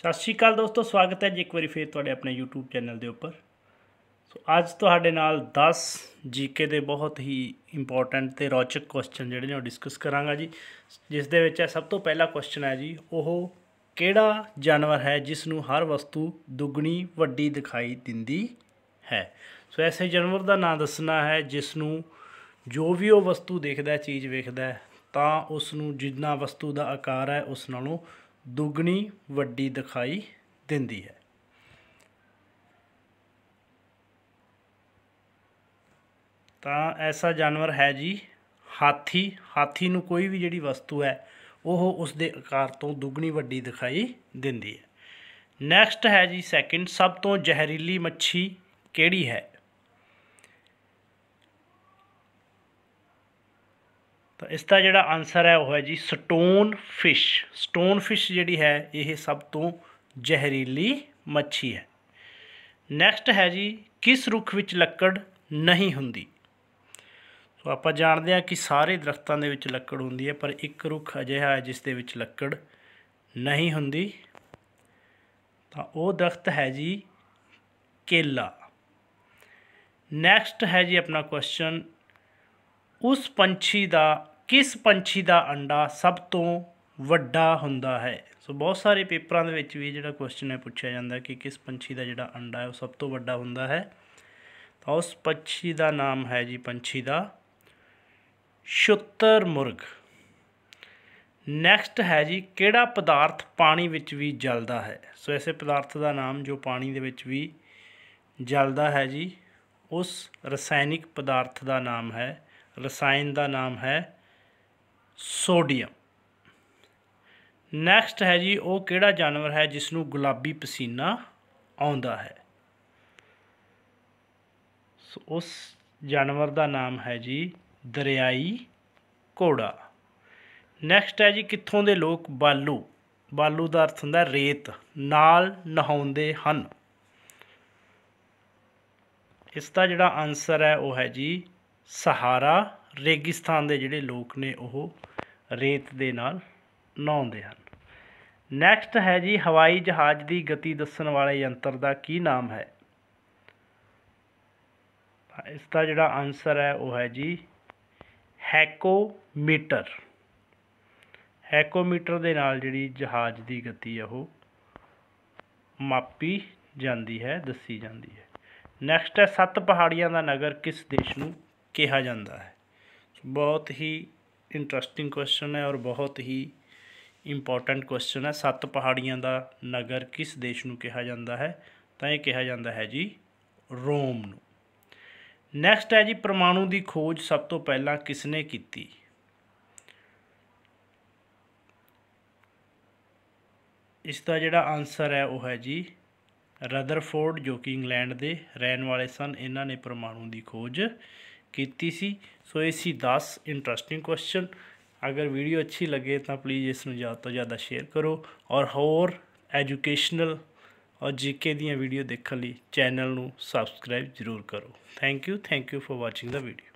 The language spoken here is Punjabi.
ਸਤਿ ਸ਼੍ਰੀ ਅਕਾਲ ਦੋਸਤੋ, ਸਵਾਗਤ ਹੈ ਜੀ ਇੱਕ ਵਾਰੀ ਫੇਰ ਤੁਹਾਡੇ ਆਪਣੇ YouTube ਚੈਨਲ ਦੇ ਉੱਪਰ। ਸੋ ਅੱਜ ਤੁਹਾਡੇ ਨਾਲ 10 ਜੀਕੇ ਦੇ ਬਹੁਤ ਹੀ ਇੰਪੋਰਟੈਂਟ ਤੇ ਰੌਚਕ ਕੁਐਸਚਨ ਜਿਹੜੇ ਨੇ ਉਹ ਡਿਸਕਸ ਕਰਾਂਗਾ ਜੀ। ਜਿਸ ਦੇ ਵਿੱਚ ਹੈ ਸਭ ਤੋਂ ਪਹਿਲਾ ਕੁਐਸਚਨ ਹੈ ਜੀ, ਉਹ ਕਿਹੜਾ ਜਾਨਵਰ ਹੈ ਜਿਸ ਨੂੰ ਹਰ ਵਸਤੂ ਦੁੱਗਣੀ ਵੱਡੀ ਦਿਖਾਈ ਦਿੰਦੀ ਹੈ? ਸੋ ਐਸੇ ਜਾਨਵਰ ਦਾ ਨਾਮ ਦੱਸਣਾ ਹੈ ਜਿਸ ਨੂੰ ਜੋ ਵੀ ਉਹ ਵਸਤੂ ਦੇਖਦਾ ਚੀਜ਼ ਵੇਖਦਾ ਤਾਂ ਉਸ ਨੂੰ ਜਿੰਨਾ ਵਸਤੂ ਦਾ ਆਕਾਰ ਹੈ, ਉਸ ਨਾਲੋਂ ਦੁੱਗਣੀ ਵੱਡੀ ਦਿਖਾਈ ਦਿੰਦੀ ਹੈ। ਤਾਂ ਐਸਾ ਜਾਨਵਰ ਹੈ ਜੀ, ਹਾਥੀ। ਹਾਥੀ ਨੂੰ ਕੋਈ ਵੀ ਜਿਹੜੀ ਵਸਤੂ ਹੈ, ਉਹ ਉਸ ਦੇ ਆਕਾਰ ਤੋਂ ਦੁੱਗਣੀ ਵੱਡੀ ਦਿਖਾਈ ਦਿੰਦੀ ਹੈ। ਨੈਕਸਟ ਹੈ ਜੀ ਸੈਕਿੰਡ, ਸਭ ਤੋਂ ਜ਼ਹਿਰੀਲੀ ਮੱਛੀ ਕਿਹੜੀ ਹੈ? ਤਾਂ ਇਸ ਦਾ ਜਿਹੜਾ ਆਨਸਰ ਹੈ ਉਹ ਹੈ ਜੀ ਸਟੋਨ ਫਿਸ਼ ਸਟੋਨ ਫਿਸ਼ ਜਿਹੜੀ ਹੈ, ਇਹ ਸਭ ਤੋਂ ਜ਼ਹਿਰੀਲੀ ਮੱਛੀ ਹੈ। ਨੈਕਸਟ ਹੈ ਜੀ, ਕਿਸ ਰੁੱਖ ਵਿੱਚ ਲੱਕੜ ਨਹੀਂ ਹੁੰਦੀ? ਸੋ ਆਪਾਂ ਜਾਣਦੇ ਹਾਂ ਕਿ ਸਾਰੇ ਦਰਖਤਾਂ ਦੇ ਵਿੱਚ ਲੱਕੜ ਹੁੰਦੀ ਹੈ, ਪਰ ਇੱਕ ਰੁੱਖ ਅਜਿਹਾ ਹੈ ਜਿਸ ਦੇ ਵਿੱਚ ਲੱਕੜ ਨਹੀਂ ਹੁੰਦੀ। ਤਾਂ ਉਹ ਦਰਖਤ ਹੈ ਜੀ ਕੇਲਾ। ਨੈਕਸਟ ਹੈ ਜੀ ਆਪਣਾ ਕੁਐਸਚਨ ਉਸ ਪੰਛੀ ਦਾ ਕਿਸ ਪੰਛੀ ਦਾ ਅੰਡਾ ਸਭ ਤੋਂ ਵੱਡਾ ਹੁੰਦਾ ਹੈ? ਸੋ ਬਹੁਤ ਸਾਰੇ ਪੇਪਰਾਂ ਦੇ ਵਿੱਚ ਵੀ ਜਿਹੜਾ ਕੁਐਸਚਨ ਹੈ, ਪੁੱਛਿਆ ਜਾਂਦਾ ਕਿ ਕਿਸ ਪੰਛੀ ਦਾ ਜਿਹੜਾ ਅੰਡਾ ਹੈ, ਉਹ ਸਭ ਤੋਂ ਵੱਡਾ ਹੁੰਦਾ ਹੈ? ਤਾਂ ਉਸ ਪੰਛੀ ਦਾ ਨਾਮ ਹੈ ਜੀ ਪੰਛੀ ਦਾ ਸ਼ੁੱਤਰ ਮੁਰਗ। ਨੈਕਸਟ ਹੈ ਜੀ, ਕਿਹੜਾ ਪਦਾਰਥ ਪਾਣੀ ਵਿੱਚ ਵੀ ਜਲਦਾ ਹੈ? ਸੋ ਐਸੇ ਪਦਾਰਥ ਦਾ ਨਾਮ ਜੋ ਪਾਣੀ ਦੇ ਵਿੱਚ ਵੀ ਜਲਦਾ ਹੈ ਜੀ, ਉਸ ਰਸਾਇਣਿਕ ਪਦਾਰਥ ਦਾ ਨਾਮ ਹੈ, ਰਸਾਇਣ ਦਾ ਨਾਮ ਹੈ ਸੋਡੀਅਮ। ਨੈਕਸਟ ਹੈ ਜੀ, ਉਹ ਕਿਹੜਾ ਜਾਨਵਰ ਹੈ ਜਿਸ ਨੂੰ ਗੁਲਾਬੀ ਪਸੀਨਾ ਆਉਂਦਾ ਹੈ? ਸੋ ਉਸ ਜਾਨਵਰ ਦਾ ਨਾਮ ਹੈ ਜੀ ਦਰਿਆਈ ਘੋੜਾ। ਨੈਕਸਟ ਹੈ ਜੀ, ਕਿੱਥੋਂ ਦੇ ਲੋਕ ਬਾਲੂ? ਬਾਲੂ ਦਾ ਅਰਥ ਹੁੰਦਾ ਰੇਤ, ਨਾਲ ਨਹਾਉਂਦੇ ਹਨ। ਇਸ ਦਾ ਜਿਹੜਾ ਆਨਸਰ ਹੈ, ਉਹ ਹੈ ਜੀ ਸਹਾਰਾ। ਰੇਗਿਸਤਾਨ ਦੇ ਜਿਹੜੇ ਲੋਕ ਨੇ, ਉਹ ਰੇਤ ਦੇ ਨਾਲ ਨਹਾਉਂਦੇ ਹਨ। ਨੈਕਸਟ ਹੈ ਜੀ ਹਵਾਈ ਜਹਾਜ਼ ਦੀ ਗਤੀ ਦੱਸਣ ਵਾਲੇ ਯੰਤਰ ਦਾ ਕੀ ਨਾਮ ਹੈ? ਇਸ ਦਾ ਜਿਹੜਾ ਆਨਸਰ ਹੈ ਉਹ ਹੈ ਜੀ ਹੈਕੋਮੀਟਰ। ਹੈਕੋਮੀਟਰ ਦੇ ਨਾਲ ਜਿਹੜੀ ਜਹਾਜ਼ ਦੀ ਗਤੀ ਹੈ ਉਹ ਮਾਪੀ ਜਾਂਦੀ ਹੈ, ਦੱਸੀ ਜਾਂਦੀ ਹੈ। ਨੈਕਸਟ ਹੈ ਸੱਤ ਪਹਾੜੀਆਂ ਦਾ ਨਗਰ ਕਿਸ ਦੇਸ਼ ਨੂੰ ਕਿਹਾ ਜਾਂਦਾ ਹੈ? ਬਹੁਤ ਹੀ ਇੰਟਰਸਟਿੰਗ ਕੁਐਸਚਨ ਹੈ ਔਰ ਬਹੁਤ ਹੀ ਇੰਪੋਰਟੈਂਟ ਕੁਐਸਚਨ ਹੈ। ਸੱਤ ਪਹਾੜੀਆਂ ਦਾ ਨਗਰ ਕਿਸ ਦੇਸ਼ ਨੂੰ ਕਿਹਾ ਜਾਂਦਾ ਹੈ? ਤਾਂ ਇਹ ਕਿਹਾ ਜਾਂਦਾ ਹੈ ਜੀ ਰੋਮ ਨੂੰ। ਨੈਕਸਟ ਹੈ ਜੀ ਪਰਮਾਣੂ ਦੀ ਖੋਜ ਸਭ ਤੋਂ ਪਹਿਲਾਂ ਕਿਸਨੇ ਕੀਤੀ? ਇਸ ਦਾ ਜਿਹੜਾ ਆਨਸਰ ਹੈ ਉਹ ਹੈ ਜੀ ਰਦਰਫੋਰਡ ਜੋ ਕਿ ਇੰਗਲੈਂਡ ਦੇ ਰਹਿਣ ਵਾਲੇ ਸਨ, ਇਹਨਾਂ ਨੇ ਪਰਮਾਣੂ ਦੀ ਖੋਜ ਕੀਤੀ ਸੀ। ਸੋ ਇਹ ਸੀ 10 ਇੰਟਰਸਟਿੰਗ ਕੁਐਸਚਨ ਅਗਰ ਵੀਡੀਓ ਅੱਛੀ ਲੱਗੇ ਤਾਂ ਪਲੀਜ਼ ਇਸ ਨੂੰ ਜ਼ਿਆਦਾ ਤੋਂ ਜ਼ਿਆਦਾ ਸ਼ੇਅਰ ਕਰੋ ਔਰ ਹੋਰ ਐਜੂਕੇਸ਼ਨਲ ਔਰ ਜੀਕੇ ਦੀਆਂ ਵੀਡੀਓ ਦੇਖਣ ਲਈ ਚੈਨਲ ਨੂੰ ਸਬਸਕ੍ਰਾਈਬ ਜ਼ਰੂਰ ਕਰੋ. Thank you thank you for watching the video